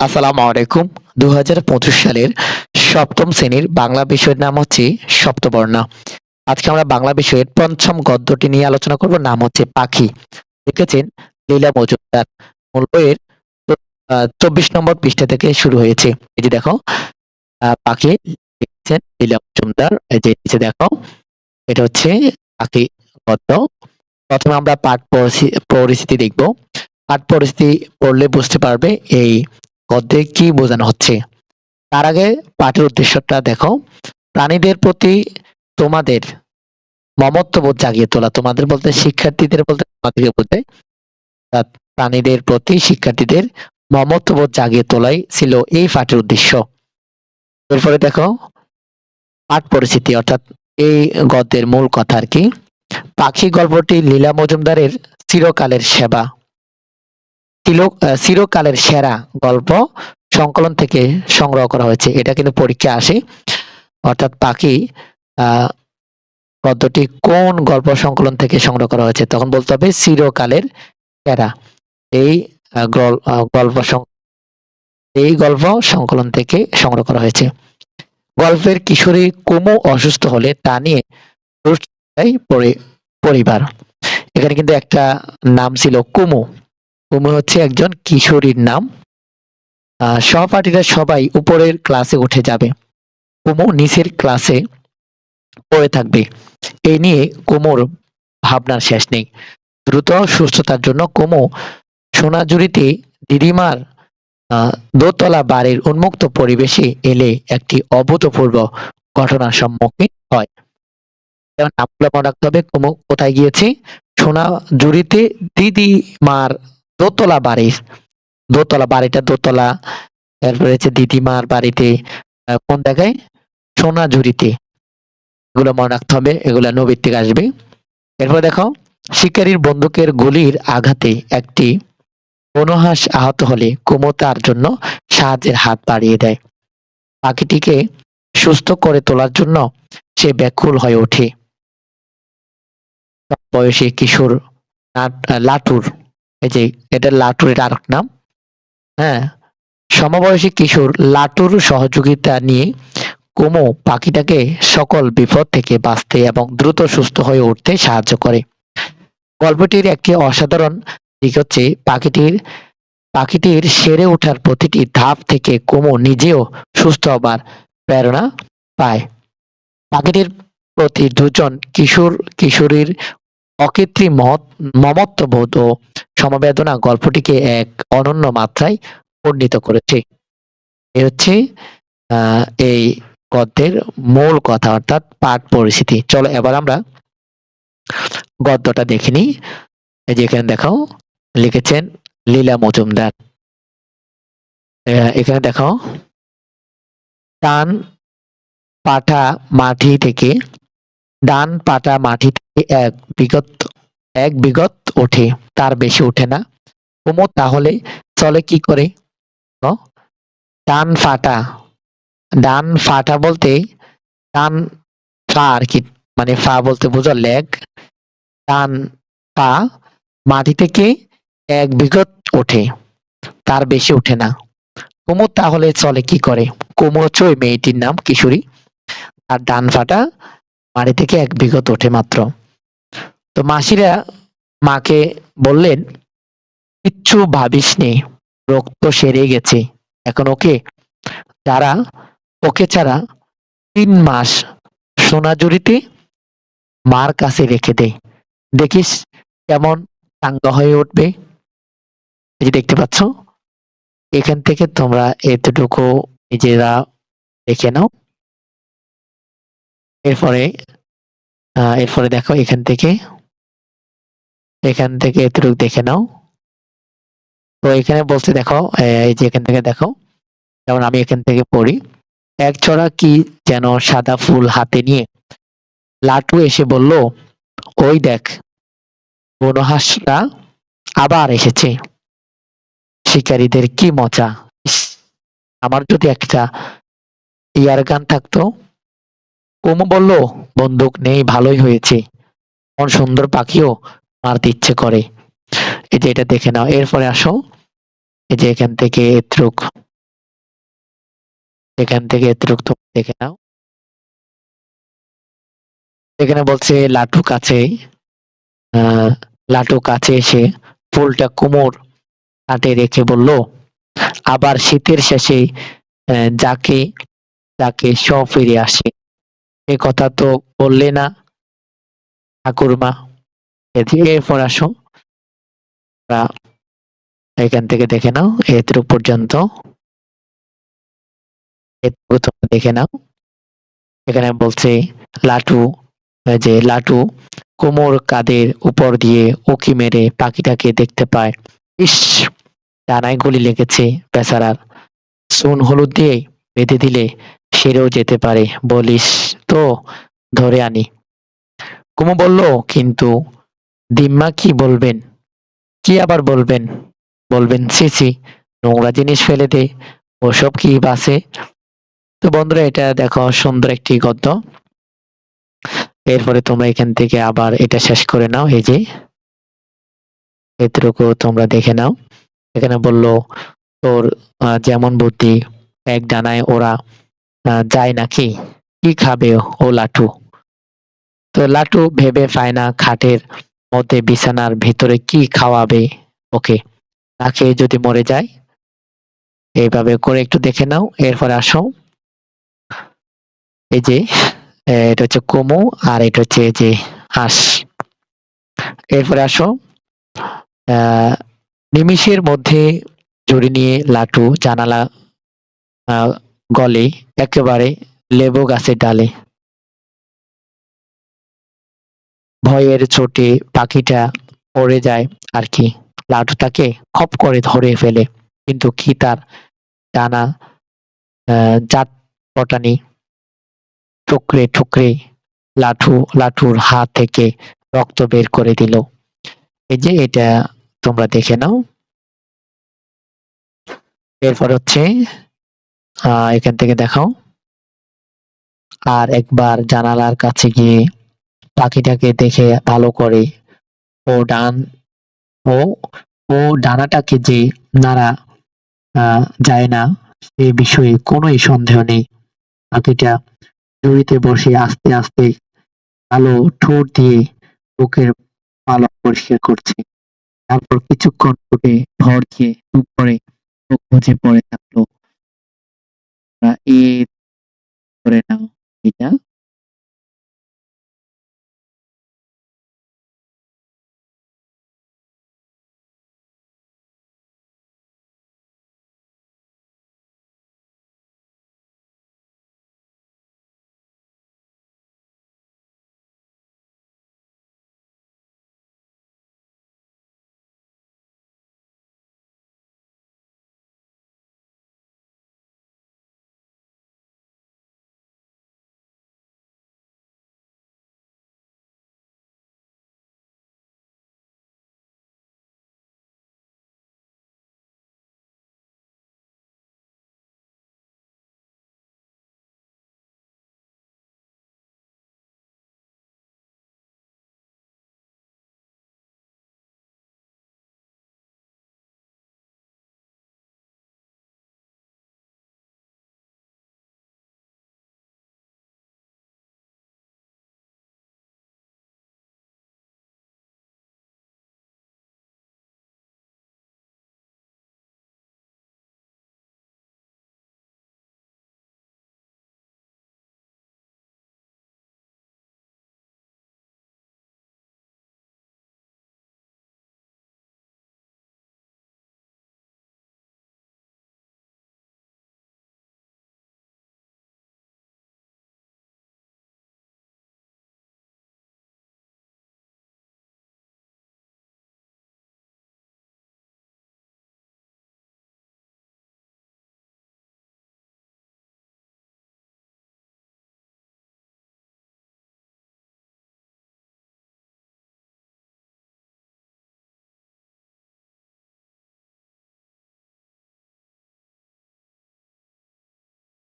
আসসালামু আলাইকুম। দু হাজার পঁচিশ সালের সপ্তম শ্রেণির বাংলা বিষয়ের নাম হচ্ছে সপ্তবর্ণা। আজকে আমরা বাংলা বিষয়ের পঞ্চম গদ্যটি নিয়ে আলোচনা করব, নাম হচ্ছে পাখি। লিখেছেন লীলা মজুমদার। মূল বইয়ের চব্বিশ নম্বর পৃষ্ঠা থেকে শুরু হয়েছে। এই যে দেখো পাখি লিখেছেন লীলা মজুমদার। এই যে নিচে দেখো, এটা হচ্ছে পাখি গদ্য। প্রথমে আমরা পাঠ পরিস্থি- পরিস্থিতি দেখব। পাঠ পরিস্থিতি পড়লে বুঝতে পারবে এই গদ্যে কি বোঝানো হচ্ছে? তার আগে পাঠের উদ্দেশ্যটা দেখো। প্রাণীদের প্রতি তোমাদের মমত্ববোধ জাগিয়ে তোলা, তোমাদের বলতে শিক্ষার্থীদের বলতে তোমাদেরকে বলতে প্রাণীদের প্রতি শিক্ষার্থীদের মমত্ববোধ জাগিয়ে তোলাই ছিল এই পাঠের উদ্দেশ্য। এরপরে দেখো, পাঠ পরিস্থিতি অর্থাৎ এই গদ্যের মূল কথা আর কি। পাখি গল্পটি লীলা মজুমদারের চিরকালের সেবা। চিরকালের সেরা গল্প সংকলন থেকে সংগ্রহ করা হয়েছে। এটা কিন্তু পরীক্ষা আসে। অর্থাৎ পাখি গদ্যটি কোন গল্প সংকলন থেকে সংগ্রহ করা হয়েছে, তখন বলতে হবে চিরকালের সেরা। এই গল্প এই গল্প সংকলন থেকে সংগ্রহ করা হয়েছে। গল্পের কিশোরী কুমু অসুস্থ হলে তা নিয়ে পরিবার। এখানে কিন্তু একটা নাম ছিল কুমু। কুমু হচ্ছে একজন কিশোরীর নাম। সহপাঠীরা সবাই উপরের ক্লাসে উঠে যাবে। কুমু নিচের ক্লাসে পড়ে থাকবে। এই নিয়ে কুমুর ভাবনার শেষ নেই। দ্রুত সুস্থতার জন্য কুমু সোনাঝুরিতে দিদিমার দোতলা বাড়ির উন্মুক্ত পরিবেশে এলে একটি অভূতপূর্ব ঘটনার সম্মুখীন হয়। যেমন মনে রাখতে হবে, কুমু কোথায় গিয়েছে? সোনাঝুরিতে দিদিমার দোতলা বাড়ির দোতলা বাড়িটা দোতলা। তারপরে হচ্ছে দিদিমার বাড়িতে কোন জায়গায়? সোনাঝুরিতে। এগুলো মনে রাখতে হবে, এগুলো নবীর থেকে আসবে। এরপর দেখো, শিকারীর বন্দুকের গুলির আঘাতে একটি বনহাঁস আহত হলে কুমু তার জন্য সাহায্যের হাত বাড়িয়ে দেয়। পাখিটিকে সুস্থ করে তোলার জন্য সে ব্যাকুল হয়ে ওঠে। বয়সী কিশোর লাটুর এই যে এটা লাটুরের আর নাম। হ্যাঁ সমবয়সী কিশোর লাটুর সহযোগিতা নিয়ে কুমু পাখিটাকে সকল বিপদ থেকে বাঁচতে এবং দ্রুত সুস্থ হয়ে উঠতে সাহায্য করে। গল্পটির একটি অসাধারণ দিক হচ্ছে পাখিটির পাখিটির সেরে ওঠার প্রতিটি ধাপ থেকে কুমু নিজেও সুস্থ হবার প্রেরণা পায়। পাখিটির প্রতি দুজন কিশোর, কিশোরীর অকৃত্রিম মমত্ববোধ ও সমবেদনা গল্পটিকে এক অনন্য মাত্রায় উন্নীত করেছে। এ হচ্ছে এই গদ্যের মূল কথা, অর্থাৎ পাঠ পরিস্থিতি। চলো এবার আমরা গদ্যটা দেখে নিই। এই যে এখানে দেখাও, লিখেছেন লীলা মজুমদার। এখানে দেখাও, ডান পাটা মাটি থেকে, ডান পাটা মাটি থেকে এক বিগত এক বিগত ওঠে। তার বেশি ওঠে না। কুমু তাহলে চলে কি করে? ডান ফাটা। ডান ফাটা বলতে, ডান ফা আর কি মানে ফা বলতে বোঝো লেগ। ডান পা মাটি থেকে এক বিঘত ওঠে, তার বেশি ওঠে না। কুমু তাহলে চলে কি করে? কুমু হচ্ছে ওই মেয়েটির নাম, কিশোরী। আর ডান ফাটা মাটি থেকে এক বিঘত ওঠে মাত্র। তো মাসিরা মাকে বললেন, কিচ্ছু ভাবিস নে রক্ত সেরে গেছে। এখন ওকে যারা, ওকে ছাড়া তিন মাস সোনাঝুরিতে মার কাছে রেখে দে। দেখিস কেমন চাঙ্গা হয়ে উঠবে। এই দেখতে পাচ্ছ, এখান থেকে তোমরা এতটুকু নিজেরা দেখে নাও। এরপরে এরপরে দেখো এখান থেকে এখান থেকে এতটুকু দেখে নাও। তো এখানে বলতে দেখো, এই যে এখান থেকে দেখো, যেমন আমি এখান থেকে পড়ি, এক ছড়া কি যেন সাদা ফুল হাতে নিয়ে লাটু এসে বলল, ওই দেখ, বনহাঁসরা আবার এসেছে। শিকারীদের কি মজা। আমার যদি একটা ইয়ার গান থাকতো। কুমু বলল, বন্দুক নেই, ভালোই হয়েছে। কোন সুন্দর পাখিও মারতে ইচ্ছে করে। এই যে এটা দেখে নাও। এরপরে আসো। এই যে এখান থেকে এত্রুক এখান থেকে এতটুকু তোমরা দেখে নাও। এখানে বলছে, লাটু কাছে লাটু কাছে এসে ফুলটা কোমর হাতে রেখে বলল, আবার শীতের শেষে যাকে যাকে স ফিরে আসে। এ কথা তো বললে না ঠাকুরমা। এদিকে এরপর আসো। এখান থেকে দেখে নাও এতটুকু পর্যন্ত। দেখে নাও। এখানে বলছে, লাটু যে লাটু কোমর কাদের উপর দিয়ে উকি মেরে পাখিটাকে দেখতে পায়। ইস, ডানায় গুলি লেগেছে বেচারার। চুন হলুদ দিয়ে বেঁধে দিলে সেরেও যেতে পারে। বলিস তো, ধরে আনি। কুমু বলল, কিন্তু দিম্মা কি বলবেন? কি আবার বলবেন? বলবেন, ছি ছি, নোংরা জিনিস ফেলে দে, ওসব কি বাসে? তো বন্ধুরা, এটা দেখো সুন্দর একটি গদ্য। এরপরে তোমরা এখান থেকে আবার এটা শেষ করে নাও, এই যে। এতটুকু তোমরা দেখে নাও। এখানে বলল, তোর যেমন বুদ্ধি, এক ডানায় ওরা যায় নাকি? কি খাবে ও লাটু? তো লাটু ভেবে পায় না খাটের মধ্যে বিছানার ভিতরে কি খাওয়াবে? ওকে না খেয়ে যদি মরে যায়, এইভাবে করে একটু দেখে নাও, এরপরে আসো। এই যে এটা হচ্ছে কুমু আর এটা হচ্ছে এই যে হাঁস। এরপরে আসো। নিমিষের মধ্যে জড়ি নিয়ে লাটু জানালা গলে, একেবারে লেবু গাছের ডালে। ভয়ের চোটে পাখিটা পড়ে যায় আর কি তাকে খপ করে ধরে ফেলে কিন্তু কি তার আহ, জাত পটানি ঠুকরে ঠুকরে লাঠু লাঠুর হাত থেকে রক্ত বের করে দিল। এই যে এটা তোমরা দেখে নাও। এরপর হচ্ছে এখান থেকে দেখাও। আর একবার জানালার কাছে গিয়ে পাখিটাকে দেখে ভালো করে ও ডান, ও ও ডানাটাকে যে নাড়া যায় না, সে বিষয়ে কোনোই সন্দেহ নেই। পাখিটা জড়িতে বসে আস্তে আস্তে আলো ঠোঁট দিয়ে বুকের পালক পরিষ্কার করছে। তারপর কিছুক্ষণ ফুটে ভর দিয়ে চুপ করে চোখ বুঝে পড়ে থাকল। এ করে নাও, এটা